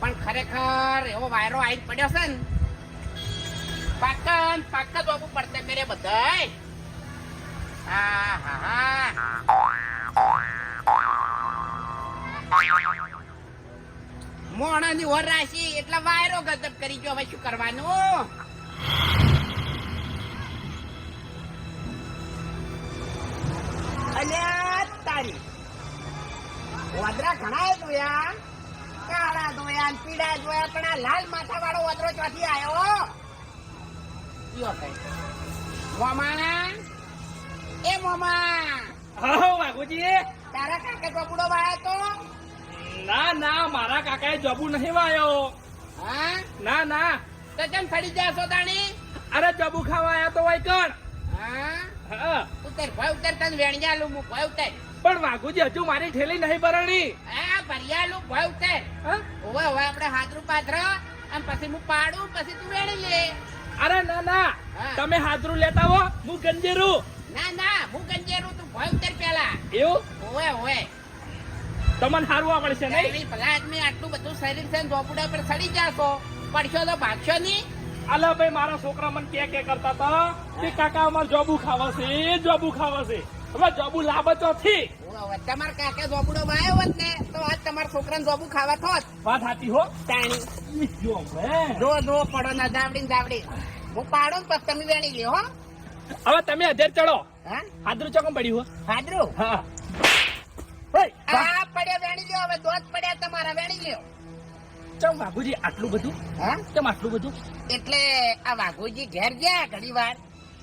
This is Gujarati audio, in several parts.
પણ ખરેખર એવો વાયરો આવી પડ્યો છે ને પાક્કા ને પાક્કા જોબુ પડતે કરે બધાય. હા હા હા. મોણાની ઓર રાશી એટલે વાયરો ગજબ કરી ગયો. હવે શું કરવાનું? અલ્યા તારી. વાદરા ઘણા જોયા? કાળા જોયા પીળા જોયા પણ આ લાલ માથા વાળો વાદરો ચોથી આવ્યો? કયો કઈ. મોમા એ મોમા. હા વાઘુજી. તારા કાકે કપડો વાયો તો? ના ના મારા કાકાએ જબુ નહીં વાયો. હા? ના ના. તો કેમ ફરી છો તાણી અરે જબુ ખાવા આયા તો હોય કણ? હા? હા. ઉતર ભાઈ ઉતર તને વેણજાલું હું ભાઈ ઉતર. પણ વાઘુજી હજુ મારી ઠેલી નહીં ભરણી. આ ભરિયાલું ભાઈ ઉતર. હા? ઓવે ઓવે આપણે હાથરું પાથર અને પછી હું પાડું પછી તું વેણી લે. અરે ના ના. તમે હાથરું લેતા હો હું ગંજેરું. ના ના હું ગંજેરું તું ભાઈ ઉતર પેલા એવું? ઓવે ઓવે તમને હારવા પડશે નહીં? ભલા આદમી આટલું બધું શરીર છે ઝોપડા પર સડી જાશો. પડશો તો ભાગશો નહીં. અલા ભાઈ મારા છોકરા મને કે કે કરતા હતા કે કાકા અમાર જોબુ ખાવા છે જોબુ ખાવા છે. હવે જોબુ લાભ ચોથી થી તમાર કાકા ઝોપડો વાયો હોત ને તો આજ તમારા છોકરાને જોબુ ખાવા થોત. વાત સાચી હો. તાણી. જો હે. જો જો પડો ના દાવડી દાવડી હું પાડો ને પછી તમે વેણી લ્યો હો. હવે તમે અધેર ચડો. હા? હાદરું ચોકમ પડ્યું હો? હાદરું? હા. આ પડ્યા વેણી લ્યો હવે દોત પડ્યા તમારા વેણી લ્યો. ચમ બાબુજી આટલું બધું? હા? ચમ આટલું બધું? એટલે આ વાઘુજી ઘેર ગયા ઘણી વાર.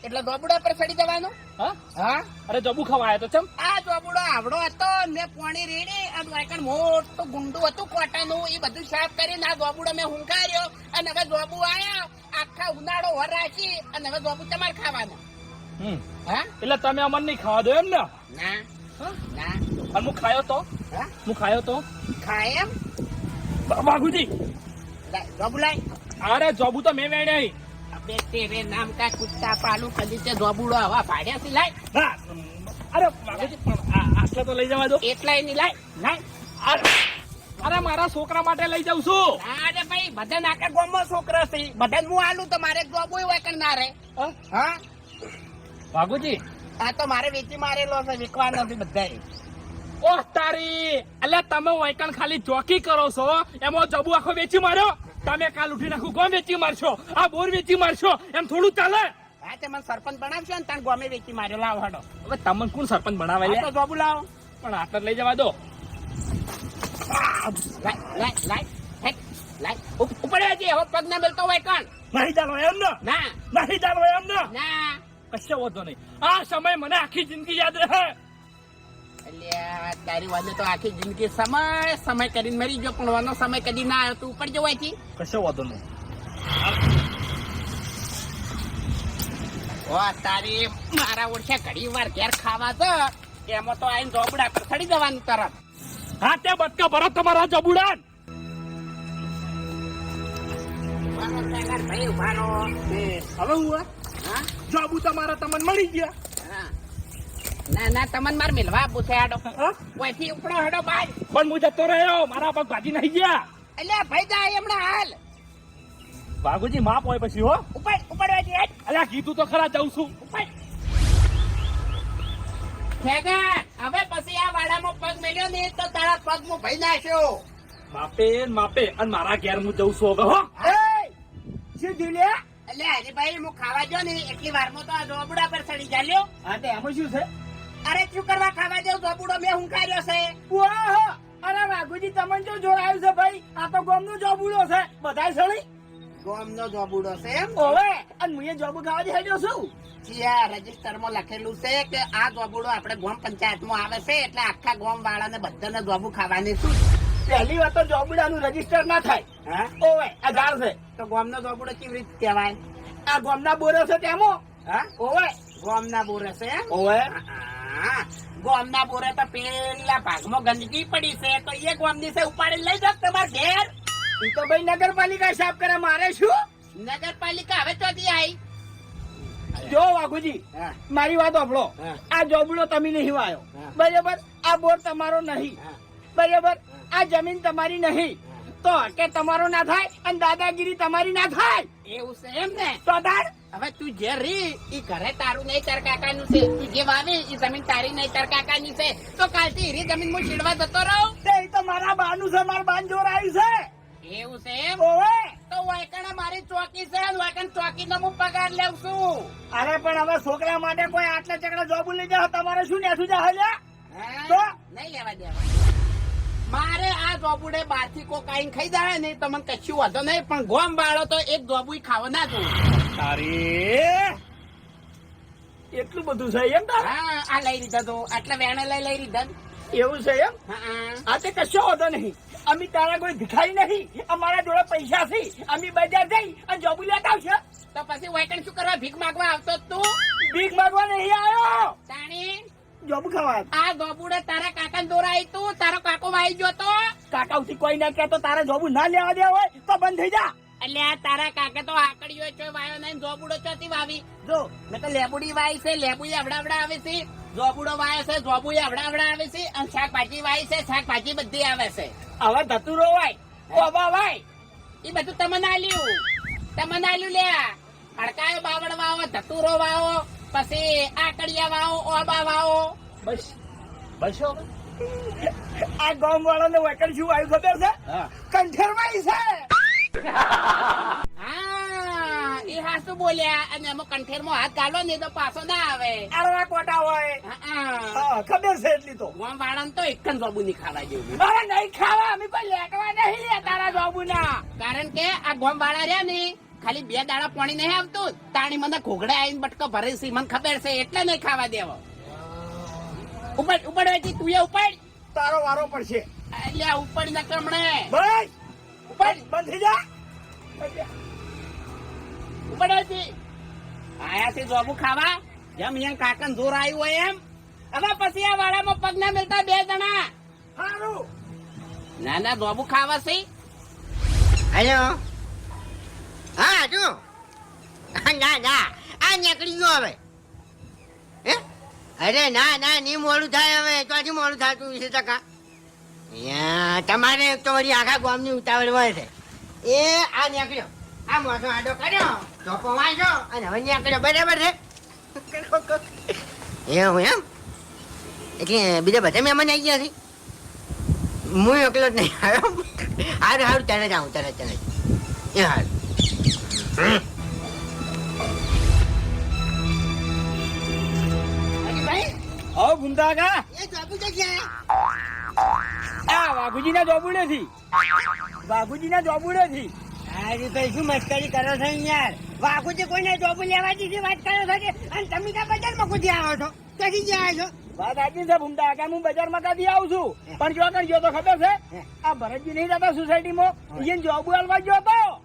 એટલે દોબડા પર ચડી જવાનું? હા? હા? અરે જોબુ ખાવા તો ચમ. આ દોબડો આવડો હતો ને મેં પોણી રેડી અને વાયકણ મોટું ગુંડું હતું કોટાનું એ બધું સાફ કરીને આ દોબડો મેં હુંકાર્યો. અને હવે જોબુ આયા આખા ઉનાળો વર રાખી અને હવે જોબુ તમારે ખાવાનું. હા? એટલે તમે અમને નહીં ખાવા દો એમ ને? ના. ના. અને હું ખાયો તો? હું? ખાયો તો? ખાય એમ? બાગુજી લાય, અરે જોબુ તો મેં વેણ્યા અબે તેરે નામ કા કુત્તા પાલુ કલી તે જોબુડો આવા ભાડ્યા સી લાય. હા અરે બાગુજી પણ આટલા તો લઈ જવા દો. એટલાય એની લાય. લાય. અરે મારા છોકરા માટે લઈ જાઉં છું. અરે ભાઈ બધા નાકા ગોમો છોકરા છે. બધા હું આલું તો મારે જોબ હોય કે ના રે? હા? ભાગુજી આ તો મારે વેચી મારેલો છે વિકવાનો નથી બધા ઓહ તારી એટલે તમે વૈકણ ખાલી ચોકી કરો છો. એમાં જબુ આખો વેચી માર્યો? તમે કાલ ઉઠી નાખું. કોણ વેચી મારશો? આ બોર વેચી મારશો. એમ થોડું ચાલે? હા તે મને સરપંચ બનાવશો ને તાર ગોમે વેચી માર્યો. લાવ હડો. હવે તમને કોણ સરપંચ બનાવે લે? જોબુ લાવો. પણ આટલા લઈ જવા દો. લાય લાય લાય હેક, લાય. ઉપ- ઉપર આવજે, હવે પગ ના મેલતો હોય કણ નહીં ચાલો એમ ને? ના. નહીં ચાલો એમ ને? ના. કશો વાંધો નહીં. આ સમય મને આખી જિંદગી યાદ રહે. અલ્યા તારી વાતે તો આખી જિંદગી સમય સમય કરીને મરી ગયો પણ વાનો સમય કદી ના આવ્યો તું ઉપર જવાય કશો વાંધો નહીં. ઓ તારી મારા ઓળખે ઘડી વાર ઘેર ખાવા તો એમાં તો આઈને જોબડા પર ચડી જવાનું તરત. હા તે બટકા ભરો તમારા જબુડા. ભાઈ હવે હું હા? જબુ તમારા તમને મળી ગયા. ના ના તમને માર મિલવા પૂછે આડો. ઓયથી ઉપડો હેડો બાય પણ હું જતો રહ્યો મારા પગ ભાજી નહીં ગયા. અલ્યા ભાઈ હાલ. બાગુજી માપ હોય પછી હો. ઉપર ઉપડવાથી હેડ. અલ્યા કીધું તો ખરા જઉં છું. ઉપર ખેગર હવે પછી આ વાડામાં પગ મેલ્યો ને તો તારા પગ હું ભાઈ નાખ્યો. માપે માપે અને મારા ઘેર હું જઉં છું હવે હો. શું એટલે હરીભાઈ હું ખાવા જો ને એટલી વારમાં તો આ રોબડા પર ચડી ચાલ્યો હા તે એમાં શું છે? અરે શું કરવા ખાવા જાવ? ઝોપડો મેં હુંકાર્યો છે. ઓહો અરે રાઘુજી તમને જો જોડાયું છે ભાઈ આ તો ગોમ નો જોબુડો છે. બધાય સળી? ગોમનો જોબુડો છે એમ? ઓવે અને મુએ જોબુ ખાવા હેડ્યો છું. જ્યાં રજિસ્ટરમાં લખેલું છે કે આ જોબુડો આપણે ગોમ પંચાયતમાં આવે છે એટલે આખા ગોમ વાળાને બધાને જોબુ ખાવાની શું પહેલી વાત તો જોબુડાનું રજિસ્ટર ના થાય. હા? ઓવે આ ઝાડ છે. તો ગોમ નો જોબુડો કેવી રીતે કહેવાય? આ ગોમ ના બોરો છે તેમાં. હા? ઓવે. ગોમના બોરો છે એમ? ઓવે. હા. હા ગોમના બોરે તો પેલા ભાગમાં ગંદકી પડી છે તો એ ગોમની છે ઉપાડી લઈ જાવ તમાર ઘેર. ઈ તો ભાઈ નગરપાલિકા સાફ કરે મારે શું? નગરપાલિકા હવે ચોથી આવી જો વાઘુજી મારી વાત સાંભળો આ જોબડો તમે નહીં વાયો. બરાબર? આ બોર તમારો નહીં. બરાબર? આ જમીન તમારી નહીં. તો કે તમારો ના થાય અને દાદાગીરી તમારી ના થાય. એવું છે એમ ને. તો તાર હવે તું જે રી એ ઘરે તારું નહીં તાર કાકાનું છે. તું જે વાવી એ જમીન તારી નહીં તાર કાકાની છે. તો કાલથી હીરી જમીન હું છીડવા જતો રહું. તે તો મારા બાનું છે મારા બાન જોર આવ્યું છે. એવું છે એમ? ઓવે. તો વાયકણ મારી ચોકી છે વાયકણ ચોકી નો હું પગાર લેવ છું. અરે પણ હવે છોકરા માટે કોઈ આટલા ચકડા જોબ લઈ જાવ તમારે શું નેઠું જા હલ્યા? હે? તો? નહીં લેવા દેવા. મારે આ જોબુડે બારથી કોકાઈન ખાઈ જાય ને તમને મને કશું વાંધો નહીં પણ ગોમ બાળો તો એક જોબુ ખાવા ના જોવું તારે. એટલું બધું છે એમ હા આ લઈ લીધા તો. આટલા વેણા લઈ લઈ લીધા એવું છે એમ? આ તે કશો હોતો નહીં. અમે તારા કોઈ ભિખારી નહીં. અમારા જોડે પૈસા છે. અમે બજાર જઈ અને જોબ લેતા આવશે. તો પછી વાયકણ શું કરવા? ભીખ માંગવા આવતો તું? ભીખ માંગવા નહીં આવ્યો. તાણી જોબ ખાવા. આ ગોબુડે તારા કાકા ને દોરાઈ તું. તારો કાકો વાઈ ગયો તો. કાકાઉથી કોઈ ના કે તારા તારે જોબ ના લેવા દે હોય તો બંધ થઈ જા. એટલે આ તારા કાકે તો આકડીઓ છો વાયો નહીં જોબુડો ચોથી વાવી. જો મેં તો લેબુડી વાય છે લેબુડી અવડાવડા આવે છે. જોબુડો વાય છે જોબુડી અવડાવડા આવે છે અને શાકભાજી વાય છે શાકભાજી બધી આવે છે. હવે ધતુરો વાય કોબા વાય. એ બધું તમને આલ્યું. તમને આલ્યું લે. હડકાયો બાવળ વાવો ધતુરો વાવો પછી આકડિયા વાવો ઓબા વાવો. બસ બસ આ ગામ વાળાને વેકર શું આવ્યું ખબર છે? કંઠેરવાઈ છે. હા એ હાસુ બોલ્યા અને એમાં કંઠેરમાં હાથ ગાળો ને તો પાછો ના આવે. આરવા કોટા હોય. હા હા. ખબર છે એટલી તો. ગોમ વાળાને તો એક જ જોબુ નહીં ખાવા જેવું અરે નહીં ખાવા અમે કોઈ લેટવા નહીં લે તારા જોબુ ના કારણ કે આ ગોમ વાળા રહ્યા ને ખાલી બે દાડા પાણી નહીં આવતું. તાણી મને ઘોઘડે આવીને બટકો ભરે છે મને ખબર છે એટલે નહીં ખાવા દેવો. ઉપાડ ઉપાડ વેચી તું એ ઉપાડ. તારો વારો પડશે. એટલે ઉપાડ ના કમણે. બસ ઉપાડ બંધ થઈ જા. ઉપાડ વેચી આયા છે જોબુ ખાવા. જેમ અહીંયા કાકન જોર આવ્યું હોય એમ. હવે પછી આ વાળામાં પગ ના મિલતા બે જણા. સારું ના ના જોબુ ખાવા છે. હેલો હા શું ના ના. આ નીકળી ગયો હવે. હે? અરે ના ના ની મોડું થાય હવે. ત્યાંથી મોડું થતું વીસ ટકા. તમારે તો વળી આખા ગામની ઉતાવળ હોય છે. એ આ નીકળ્યો. આ મોટો આડો કર્યો ચોપો વાંચો અને હવે નીકળ્યો. બરાબર છે? એવું એમ? એટલે બીજા બધા મહેમાન આવી ગયા છે. હું એકલો જ નહીં આવ્યો. સારું સારું જ આવું તરત ત્યારે એ હારું. ભાઈ? ઓ કા એ જોબુ તો છે આ વાઘુજી ના જોબુ નથી વાઘુજી ના જોબુ નથી આજે તો શું મસ્કરી કરો છો યાર? વાઘુજી કોઈને જોબુ લેવા દીધી વાત કરો છો કે? અને તમે ક્યાં બજારમાં કુદી આવો છો? ક્યાંથી જ્યાં છો? વાત આજની છે ભૂમતા કે હું બજારમાં કાઢી આવું છું? પણ જો કણ ગયો તો ખબર છે આ ભરતજી નહીં જતા સોસાયટીમાં ઈયન જોબુ હાલવા ગયો હતો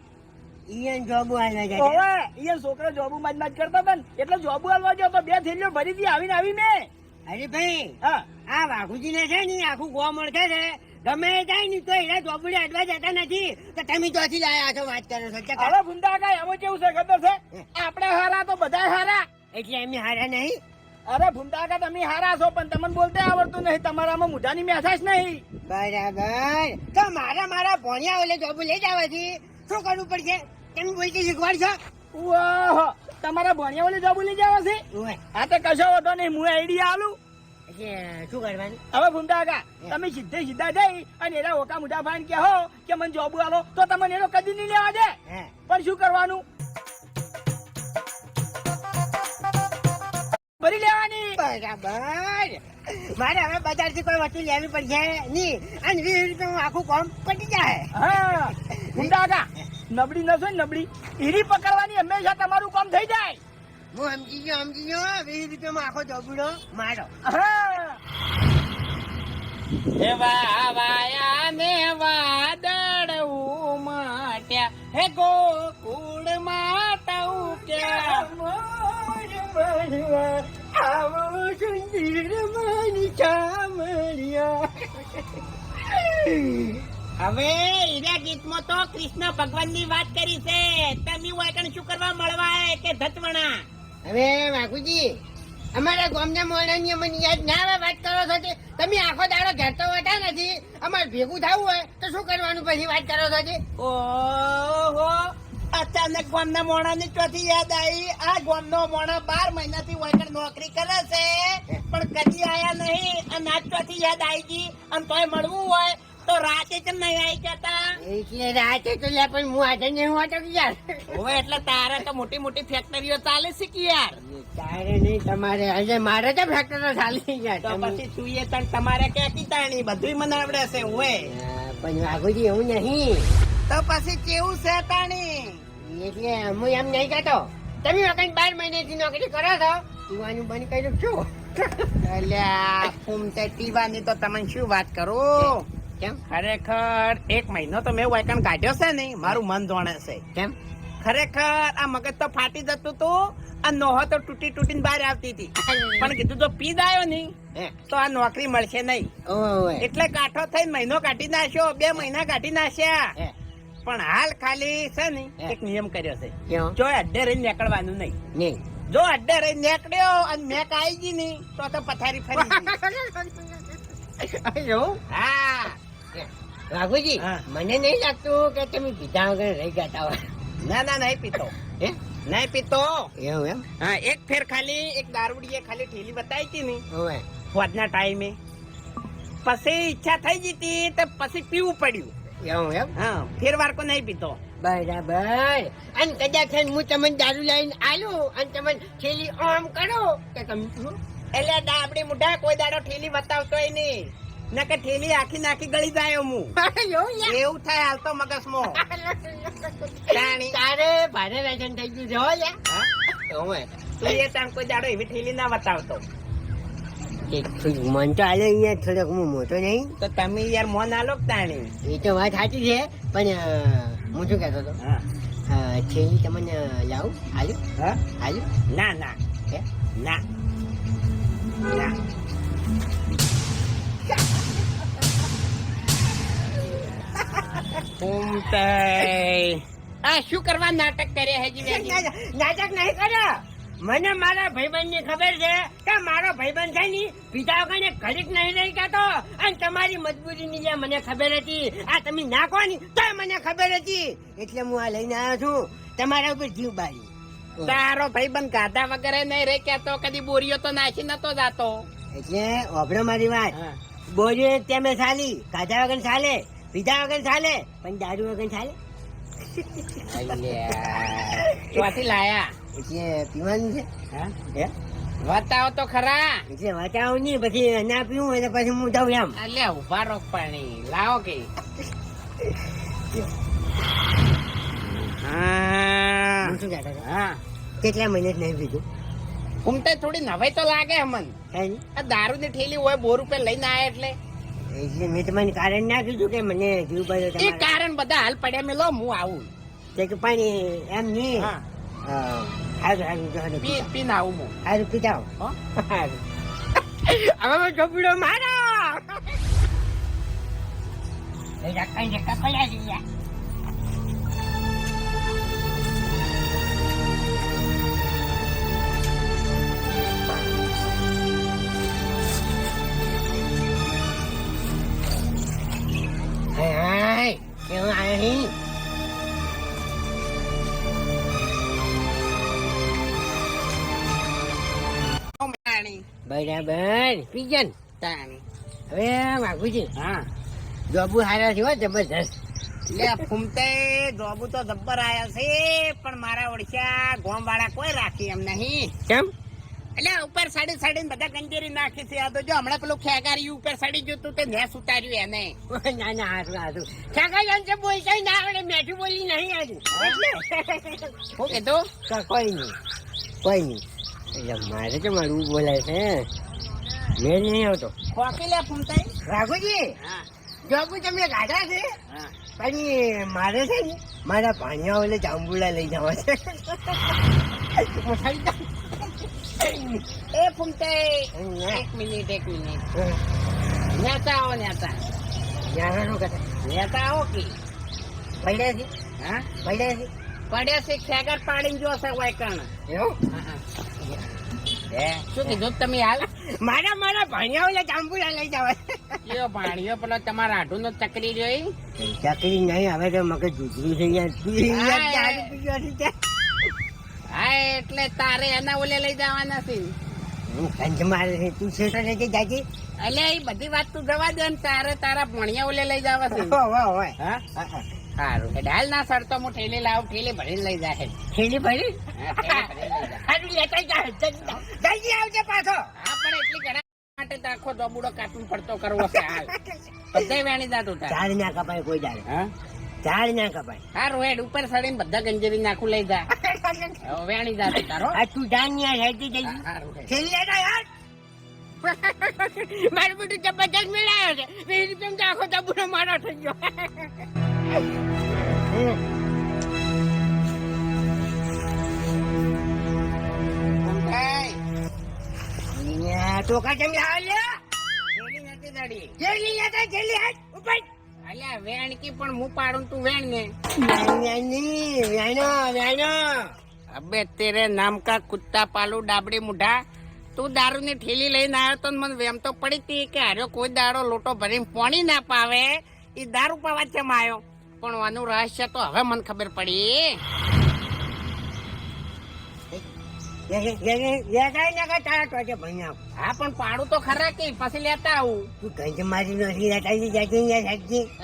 ઈયન જોબુ હાલવા જાય હવે ઈયન છોકરા જોબુ માજ માજ કરતા હતા ને. એટલે જોબુ હાલવા ગયો તો બે થેલીઓ ભરી હતી આવીને આવી મેં. અરે ભાઈ હા આ વાઘુજી ને છે ને આખું ગોવા મળશે છે. ગમે જાય ને તો એના ચોપડી અડવા જતા નથી. તો તમે ચોથી લાયા છો વાત કરો છો. હવે ભૂમતા કાકા હવે કેવું છે ખબર છે? આપણે હારા તો બધા હારા. એટલે એમને હારા નહીં. અરે ભૂમતા તમે હારા છો પણ તમને બોલતે આવડતું નહીં. તમારામાં મુઢાની મેસાજ નહીં. બરાબર. તો મારા મારા ભણ્યા ઓલે જોબુ લઈ જવાથી શું કરવું પડશે? તમે બોલતી શીખવાડશો? ઓહો તમારા ભણ્યા વાળી જોબ લઈ જવા છે આ તો કશો હતો નહીં હું આઈડિયા આલું. શું કરવાનું? હવે ભૂમતા કાકા તમે સીધે સીધા જઈ અને એના ઓકા મોટા ભાઈ કે હો કે મને જોબ આલો તો તમને એનો કદી નહીં લેવા દે. હા. પણ શું કરવાનું? ભરી લેવાની. બરાબર. મારે હવે બજારથી કોઈ વસ્તુ લેવી પડશે નહીં. અને વીસ રૂપિયા આખું કોમ પતી જાય. હા. ભૂમતા કાકા નબળી નસો ને નબળી. ઈરી પકડવાની હંમેશા તમારું કામ થઈ જાય. હું સમજી ગયો સમજી ગયો વીસ રૂપિયામાં આખો જોબુડો મારો. હે. વાયા ને વાદળ ઉમટ્યા હે ગોકુળ માતા ઉક્યા આવો સુંદર રમણી ચામડિયા. હવે હીરા ગીતમાં તો કૃષ્ણ ભગવાનની વાત કરી છે. તમે વાયકણ શું કરવા મળવા કે ધતવણા? હવે વાઘુજી અમારા ગામના મોડાની મને યાદ ના આવે વાત કરો છો તમે આખો દાડો ઘેરતો વટા નથી. અમારે ભેગું થવું હોય તો શું કરવાનું પછી વાત કરો છો ઓહો અચાનક ગામના મોણાની ચોથી યાદ આવી. આ ગામનો મોણા બાર મહિનાથી વાયકણ નોકરી કરે છે. પણ કદી આયા નહીં અને આ ચોથી યાદ આવી ગઈ. અને તોય મળવું હોય તો રાતે કેમ નહીં આવી જતા? એટલે રાતે તો લે પણ હું આજે નહીં હોતો કે યાર. હવે એટલે તારે તો મોટી મોટી ફેક્ટરીઓ ચાલે છે કે યાર? તારે નહીં તમારે આજે મારે તો ફેક્ટરીઓ ચાલી યાર. તો પછી તું એ તણ તમારે ક્યાંથી તાણી બધુંય મને આવડે છે હોય પણ વાઘુજી એવું નહીં. તો પછી કેવું છે તાણી? એટલે હું એમ નહીં કહેતો. તમે કઈ બાર મહિનેથી નોકરી કરો છો? પીવાનું બંધ કર્યું છું. અલ્યા ફૂમતે પીવાની તો તમે શું વાત કરું? કેમ? ખરેખર એક મહિનો તો મેં વાયકણ કાઢ્યો છે ને મારું મન જોણે છે. કેમ? ખરેખર આ મગજ તો ફાટી જતું હતું આ નોહો તો તૂટી તૂટીને બહાર આવતી હતી. પણ કીધું તો પી આવ્યો નહીં તો આ નોકરી મળશે નહીં. એટલે કાઠો થઈ મહિનો કાઢી નાખ્યો બે મહિના કાઢી નાખ્યા. પણ હાલ ખાલી છે ને એક નિયમ કર્યો છે. જો અડ્ડે રહી નીકળવાનું નહીં. નહીં. જો અડ્ડે રહી નીકળ્યો અને મેં કાઈ ગઈ નહીં તો તો પથારી ફરી હા. વાઘુજી હા. મને નહીં લાગતું કે તમે પીધા વગર રહી ગયા ના ના નહીં પીતો. હે? નહીં પીતો. એવું એમ? હા એક ફેર ખાલી એક દારૂડીએ ખાલી ઠેલી બતાવી હતી ને. હવે. ફોજના ટાઈમે. પછી ઈચ્છા થઈ ગઈ હતી તો પછી પીવું પડ્યું. એવું એમ? હા ફેર વારકો નહીં પીતો. બરાબર. અને કદાચ હું તમને દારૂ લઈને આલું અને તમે ઠેલી આમ કરો કે તમે એટલે આપણે મુઢા કોઈ દાડો ઠેલી બતાવતો નહીં. ના કે ઠેલી આખી નાખી ગળી જાય હું એવું એવું થાય હાલ તો મગજમાં. જાણી. તારે ભારે રાશન થઈ ગયું હો યાર. તું એ તાણ કોઈ દાડો એવી ઠેલી ના બતાવતો મન તો આલે અહીંયા થોડોક હું મોટો નહીં. તો તમે યાર મોન આલો તાણી? એ તો વાત સાચી છે પણ હું શું કહેતો હતો? થેલી તમને લાવું? હાલ્યું હા? આલુ? ના ના? ના. ના. આ શું કરવા નાટક કરે હજી નાટક? નહીં કર્યો મને મારા ભાઈબંધની ખબર છે કે મારો ભાઈબંધ છે ની પિતા વગર ઘડીક નહીં રહી જતો. અને તમારી મજબૂરી ની જે મને ખબર હતી આ તમે નાખો ની તો મને ખબર હતી. એટલે હું આ લઈને આવ્યો છું. તમારા ઉપર જીવ બાળી. તારો ભાઈબંધ ગાધા વગર નહીં રહી કેતો કદી બોરીઓ તો નાખી નતો જાતો. એટલે ઓભળો મારી વાત. બોરીઓ તેમે ચાલી ગાધા વગર ચાલે પીધા વગર ચાલે પણ દારૂ વગર ચાલે. ચોથી લાયા? એટલે પીવાનું છે. હા? બતાવો તો ખરા. એટલે વટાવું નહીં પછી ના પીવું એટલે પછી હું જાઉં એમ. અલ્યા ઊભા રોક પાણી. લાવો કે. હા. કેટલા મહિને નહીં પીધું? ઉમતે થોડી નવાઈ તો લાગે અમન આ દારૂ ની ઠેલી હોય બોર રૂપિયા લઈને આયા એટલે. એટલે મેં તમને કારણ ના કીધું કે મને જીવ બધો એ કારણ બધા હાલ પડ્યા મેં લો હું આવું. તે કે પાણી એમ નહીં. હારું હારું જો હારું પી પીતા. પીને આવું હું. હારું પીતા. હવે હું ચોપડો મારો એ રખાઈ ને બરાબર પીજન તાણી. હવે વાઘુજી હા. જોબુ હારા છે હો જબરદસ્ત લે ફૂમતે જોબુ તો જબ્બર આયા છે પણ મારા ઓળખ્યા ગોમ વાળા કોઈ રાખી એમ નહીં. કેમ? એટલે ઉપર સાડી સાડી બધા ગંજેરી નાખી છે. આ તો જો હમણાં પેલું ખેગારી ઉપર સાડી જોતું તે નેસ ઉતાર્યું એને. ના ના હારું હારું. છે બોલતા ના આવડે મેઠું બોલી નહીં આજુ શું કીધું? કોઈ નહીં કોઈ નહીં. એટલે મારે તો મારું બોલાય છે મેં નહીં આવતો. ખોકી લે ફૂમતે રાઘુજી હા. જોબુ તમે ગાઢા છે? પણ મારે છે ને મારા ભાણિયા ઓલે જાંબુડા લઈ જવા છે. એ ફૂમતે એક મિનિટ એક મિનિટ. નેતા આવો નેતા યારાનું કથા નેતા આવો કે? પડ્યા છે? હા? પડ્યા છે? પડ્યા છે ખેગર પાડીને જોશે વાયકણ. એવું? હે. શું કીધું તમે હાલ? મારા મારા ભણ્યા ઓલા જાંબુડા લઈ જવા કયો ભાણિયો પેલો તમારા આઢું નો ચકરી જોઈ? ચાકરી નહીં હવે તો મગજ દૂધરું થઈ ગયા હા, એટલે તારે એના ઓલે લઈ જવાના છે. હું કંજ મારે તું છે તો લેજે જાજી? એટલે એ બધી વાત તું જવા દે ને તારે તારા ભણિયા ઓલે લઈ જવા છે. હો? હો હા. સારું. એટલે ના ના તો હું ઠેલી લાવ ઠેલી ભરી લઈ જાય ઠેલી ભરી? હા, લેતા જાય. જલ્દી આવજે પાછો. હા પણ એટલી ઘણા માટે તો આખો દબુડો કાપીને પડતો કરવો છે હાલ. બધા વેણી જાતું તાર ઝાડ ના કપાય કોઈ દાડે હા? ઝાડ ના કપાય. હા હેડ ઉપર સડીને બધા ગંજેરી નાખું લઈ જા. વેણી જાતું તારો આ તું ઝાડની હેડી જઈ. ઠેલી લેતા યાર. મારું બધું જબરજસ્ત મેળાયો છે. આખો દબુડો મારો થઈ ગયો. વેણ પાડું તું વેણ ને વ્યાનો વ્યાનો અબે તેરે નામ કા કુત્તા પાલુ ડાબડી મુઢા. તું દારૂ ની ઠેલી લઈને આવ્યો તો મને વેમ તો પડી તી કે હાર્યો કોઈ દાડો લોટો ભરીને પોણી ના પાવે. એ દારૂ પાવા ચમ આવ્યો પણ રહસ્ય તો હવે મને ખબર પડી. હા પણ પાડું તો ખરા કે પછી લેતા આવું. તું મારી નથી લેતા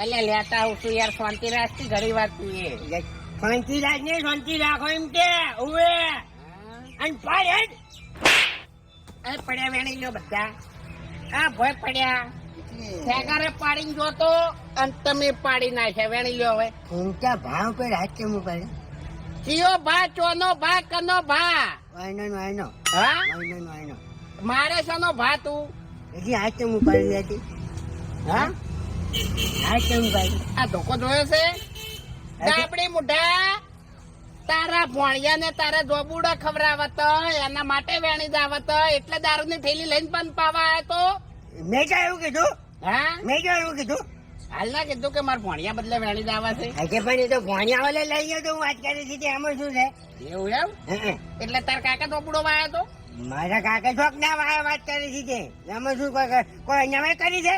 એટલે લેતા આવું છું યાર શાંતિ રાખતી ઘણી વાત તું એ. શાંતિ રાખ ને શાંતિ રાખો એમ કે ઉવે. અને પાડ. પડ્યા વેણી લ્યો બધા. આ ભય પડ્યા. ઠેકારે પાડીને જોતો અને તમે પાડી નાખ્યા વેણી લ્યો હવે. ઊંચા ભાવ પર હાથ કેમ ઉપાડે? ચિયો ભા ચોનો ભા કનો ભા. વાયનો વાયનો. હા? વાયનો વાયનો. મારે શેનો ભા તું? હજી હાથ કેમ ઉપાડી લેતી હા? હાથ કેમ ઉપાડી? આ ધોકો જોયો છે? દાબડી મુઢા. તારા ભોણિયા ને તારા જોબુડા ખવડાવત એના માટે વેણી દાવત એટલે દારૂ ની થેલી લઈને પણ પાવા આવ્યો તો. મેં ક્યાં એવું કીધું? હા? મેં ક્યાં એવું કીધું? હાલ ના કીધું કે મારા ભોણિયા બદલે વેણી દાવા છે. હજે પણ એ તો ભોણિયા વાલે લઈ ગયો તો હું વાત કરી હતી એમાં શું છે? એવું એમ. એટલે તાર કાકા જોબુડો વાયો તો? મારા કાકા ચોક ના વાય વાત કરી હતી એમાં શું કોઈ કોઈ અહીંયા કરી છે?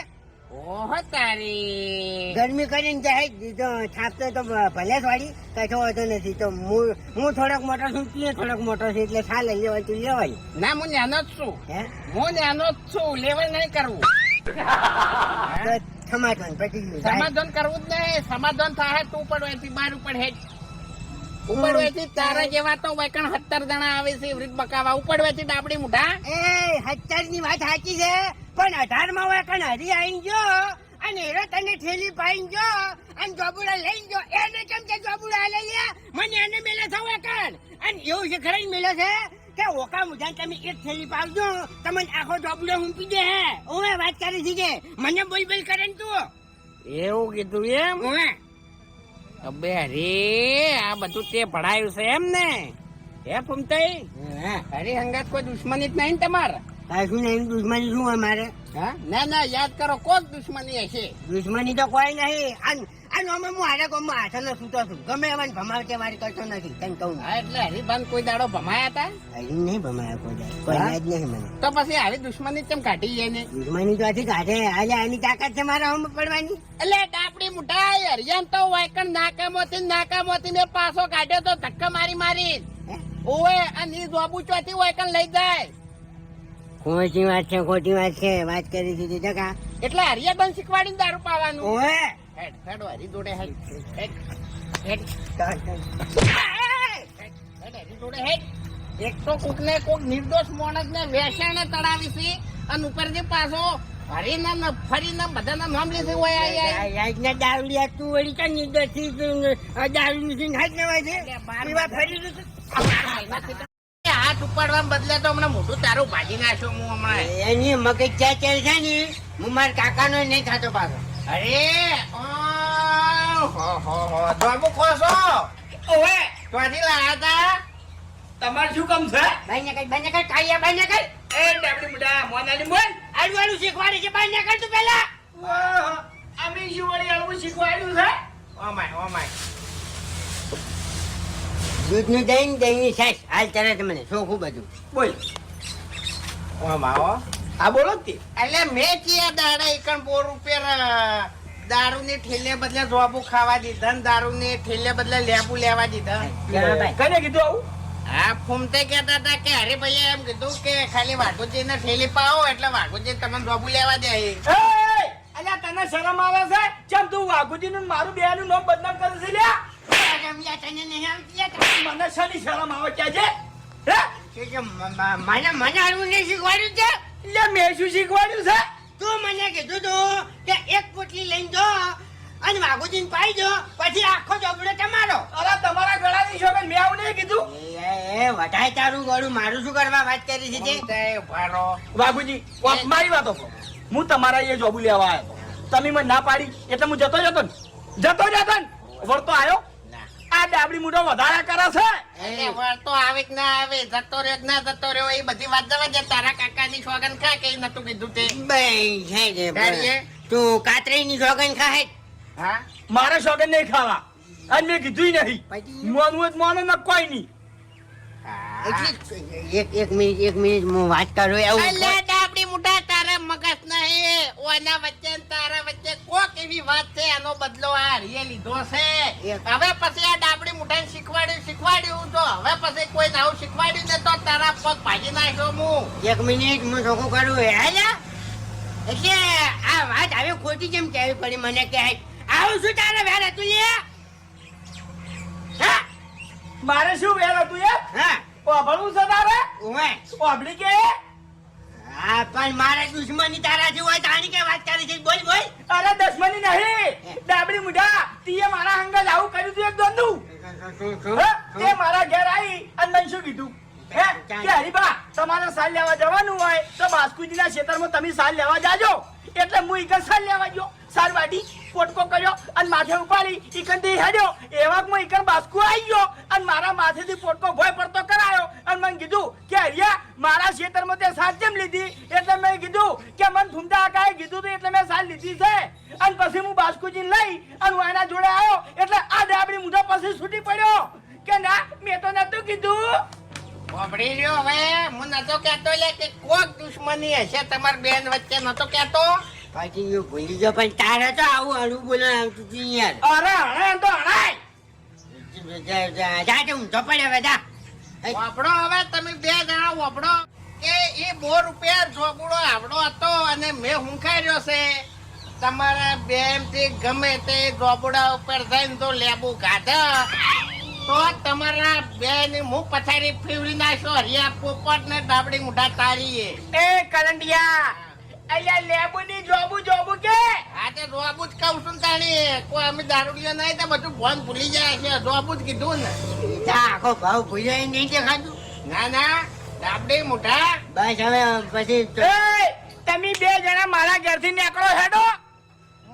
ઓહો તારી. ગરમી કરીને જાય તો છાપતો તો ભલે થોડી કશો હોતો નથી. તો હું હું થોડોક મોટો છું તું થોડોક મોટો છે એટલે સા લઈ લેવાય તું લેવાય. ના હું નાનો જ છું. હે નાનો જ છું લેવાય નહીં કરવું. સમાધાન ગયું. સમાધાન કરવું જ નહીં. સમાધાન થાય તું પડવાથી બાર ઉપર ઉપડવેથી તારા જેવા તો વૈકણ સત્તર જણા આવે છે એવી બકાવા. ઉપડવેથી ડાબડી મુઠા એ હત્તરની વાત સાચી છે. પણ અઢારમાં વૈકણ હરી આઈ ગયો. અને એરો તને ઠેલી પાઈ ગયો. અને જોબુડા લઈ ગયો. એને કેમ કે જોબુડા લઈ લે મને એને મેલે થવા કણ? અને એવું છે ખરા મેલે છે? કે ઓકા મુજાન તમે એક થેલી પાવજો. તમને આખો ઢોબલો હુંપી દે. હે ઓવે વાત કરી છે કે? મને બોલ બોલ કરે ને તું. એવું કીધું એમ? ઓવે. અબે અરે આ બધું તે ભણાયું છે એમ ને. હે પુમતઈ? અરે હંગાત કોઈ દુશ્મની જ નહીં તમારે? શું નહીં દુશ્મની શું હોય મારે હા? ના ના યાદ કરો કોક દુશ્મની હશે. દુશ્મની તો કોઈ નહીં. આન આન હું હારે ગામમાં હાથનો સૂતો છું ગમે એમાં ભમાવતે મારી કરતો નથી તને કહું હા એટલે હરિભાન કોઈ દાડો ભમાયા હતા? હજી નહીં ભમાયા કોઈ દાડો. કોઈ યાદ નહીં મને તો પછી આવી દુશ્મની કેમ કાઢી જાય ને દુશ્મની તો હજી કાઢે. આજે આની તાકાત છે મારા હમ પડવાની. એટલે ડાપડી મુઠાઈ હરિયાન તો વાયકણ નાકામોથી નાકામોથી મેં પાછો કાઢ્યો તો ધક્કા મારી મારી? ઓવે અને જોબુ ચોથી વાયકણ લઈ જાય. ખોટી વાત છે ખોટી વાત છે. વાત કરી દીધી ટકા એટલે હરિયા બંધ શીખવાડીને દારૂ પાવાનું. ઓવે! હેડ હેડ હરી જોડે હેડ. હેડ હેડ. હેડ હરી જોડે હેડ. એક તો કોક કોક નિર્દોષ માણસ ને તળાવી છે અને ઉપરથી પાછો હરીને ફરીને બધાના નામ લીધું હોય આઈ આઈ. આજના દારૂડિયા તું વળી ક્યાં નિર્દોષી દારૂ થી હાથ લેવાય છે? એટલે બાર પીવા ફરી હાથ ઉપાડવા બદલે તો હમણાં મોટું તારું ભાજી નાખ્યો હું હમણાં. એની મગજ ચા ચેલ છે ને હું મારા કાકાનો નહીં થતો પાછો. અરે છે ઓ માય ઓ માય દૂધનું દહીં દહીંની છાશ હાલ તરત મને શોખું બધું બોલ ઓ માવો બોલો તે એટલે મેં ચિયા દાડા એકણ બોર રૂપિયા દારૂ ને ઠેલે બદલે જોબુ ખાવા દીધા ને દારૂ ને ઠેલે બદલે લેબુ લેવા દીધા. કને કીધું આવું? હા ફૂમતે કહેતા હતા કે અરે ભાઈ એમ કીધું કે ખાલી વાઘોજી ને ઠેલી પાવો એટલે વાઘોજી તમને જોબુ લેવા દે. અલ્યા તને શરમ આવે છે? ચમ તું વાઘુજી નું મારું બે નું નામ બદનામ કરે છે લ્યા. મને શની શરમ આવે ક્યાં છે હે? કે કે મને મને હારું નહીં શીખવાડ્યું છે? એટલે મેં શું શીખવાડ્યું છે? તું મને કીધું તું કે એક પોટલી લઈને જો અને વાઘુજીને પાઈ જો પછી આખો જબડો તમારો. અરે તમારા ગળાની શોભે મેં આવું નહીં કીધું. એ વટાય વઢાય તારું ગળું. મારું શું કરવા વાત કરી છે? તે ભારો વાઘુજી વાત મારી વાતો. હું તમારા એ જોબુ લેવા આવ્યો તમે મને ના પાડી એટલે હું જતો જતો ને. જતો જતો ને. વળતો આવ્યો આ ડાબડી મુઢો વધારે કરે છે. એટલે વળતો આવે કે ના આવે જતો રહ્યો કે ના જતો રહ્યો એ બધી વાત જવા દે તારા કાકાની સોગન ખા કે નતું કીધું તે? ભાઈ હે કે ગાડીએ? તું કાતરીની સોગન હે? હા? મારે શોગન નહીં ખાવા. અને મેં કીધું નહીં. મોનું જ મોનો ન કોઈ નહીં. એક એક મિનિટ એક મિનિટ હું વાત કરું એવું અલ્યા ડાબડી મુઢા તારા મગજ નહીં ઓના વચ્ચે તારા વચ્ચે કોક એવી વાત છે એનો બદલો આ રીયે લીધો છે. હવે પછી આ ડાબડી મુઢાને શીખવાડ્યું શીખવાડ્યું તો. હવે પછી કોઈ નાવું શીખવાડ્યું ને તો તારા પગ ભાજી નાખ્યો હું. એક મિનિટ હું ચોખ્ખું કરું. હેલા એટલે આ વાત હવે ખોટી કેમ કહેવી પડી મને કે આવું શું તારે વેર હતું લે હા? મારે શું વેર હતું એ હા. ઓભળવું છે તારે? ઓવે. ઓભળી કે હા પણ મારે દુશ્મની તારાથી હોય તાણી કે વાત કરી છે? બોલ બોલ. અરે દુશ્મની નહીં. ડાબડી મુઢા તીએ મારા હંગલ આવું કર્યું તું એક દોંદું તે મારા ઘેર આવી અને મને શું કીધું? હે કે હરીબા તમારે સાલ લેવા જવાનું હોય તો બાસ્કુજીના ક્ષેત્રમાં તમે સાલ લેવા જાજો. એટલે હું એક સાલ લેવા ગયો. સાલ વાટી. પોટકો કર્યો અને માથે ઉપાડી, ઈકનથી હેડ્યો. એવા હું ઈકન બાસ્કુ આવી ગયો અને મારા માથેથી પોટકો ભોય પડતો કરાયો. અને મને કીધું કે હરિયા મારા ખેતરમાં તે સાલ કેમ લીધી? એટલે મેં કીધું કે, મને ધૂમતા આકાએ કીધું એટલે મેં સાલ લીધી છે. અને પછી હું બાસ્કુજીને લઈ અને હું એના જોડે આવ્યો. એટલે આ ડાબડી મુઢા પછી છૂટી પડ્યો. કે, ના, મેં તો નતું કીધું. વાપરી રહ્યો હવે. હું નતો કહેતો લે કે કોક દુશ્મની હશે તમાર બેન વચ્ચે. નતો કહેતો? પછી હું ભૂલી ગયો પણ તારે તો આવું હળવું બોલવા આવતું હતું યાર. અરે હણે તો હણાય જા- જા- જા પડે હવે વાપડો હવે તમે બે જણા વાપડો કે એ બો રૂપિયા જોગુડો આવડો હતો અને મેં હુંખાઈ છે. તમારા બેનથી ગમે તે જોબુડા ઉપર જઈને તો લેબુ ગાધા તો તમારા બેન હું પથારી ફીવરી નાખ્યો હરિયા પોપટ ને ડાબડી મુઠા તારીએ એ કરંડિયા! અલ્યા લેબુની જોબુ જોબુ કે? આ તે જોબુ જ કહું છું તાણી. કોઈ અમે દારૂડિયો નહીં તો બધું ફોન ભૂલી જાય છે. જોબુ જ કીધું ને. જા આખો ભાવ ભૂલાય નહીં દેખાતું? ના ના. ડાબડી મુઠા બસ હવે પછી તમે બે જણા મારા ઘરથી નીકળો હેડો.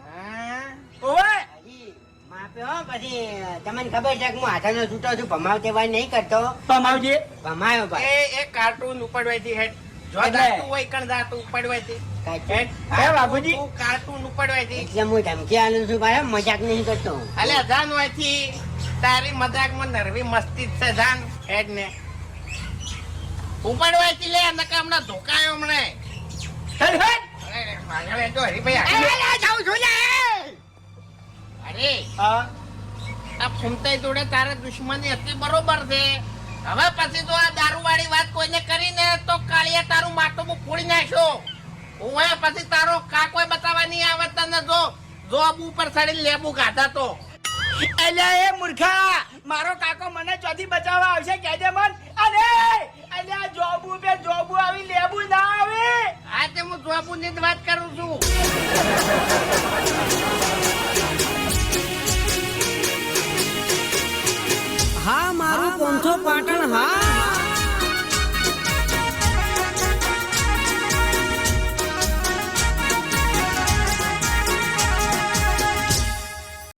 હા. ઓવે. હજી માપે હો પછી તમને ખબર છે કે હું હાથાનો છૂટો છું ભમાવ તેવા નહીં કરતો. ભમાયો ભાઈ. એ કાર્ટૂન ઉપડવાથી હેડ. જો દાતું હોય કણ દાતું ઉપડવાથી હે? બાપુજી? કાર્ટૂન ઉપડવાથી. એટલે હું ધમકી આલું છું ભાઈ મજાક નહીં કરતો અલે જાન હોયથી તારી મજાકમાં નરવી મસ્તી છે જાન. હેડ ને. ઉપડવાથી લે નકા હમણાં ધોકાયો હમણે. હેડ હેડ. અરે મારા હરીભાઈ જાઉં છું અરે હા. આ ફૂમતાઈ જોડે તારે દુશ્મની હતી બરોબર છે. હવે પછી તો આ દારૂવાળી વાત કોઈને કરીને તો કાળિયા તારું માટું ફોડી નાખ્યો હું એ પછી તારો કાકો બતાવવાની નહીં આવે તને જો જોબ ઉપર ચડીને લેબુ ખાધા તો. અલ્યા એ મૂર્ખા મારો કાકો મને ચોથી બચાવવા આવશે કહેજે મન. અરે અલ્યા જોબુ બે જોબુ આવી લેબુ ના આવે. આ તે હું જોબુ ની વાત કરું છું. હા મારું પોંથો પાટણ હા.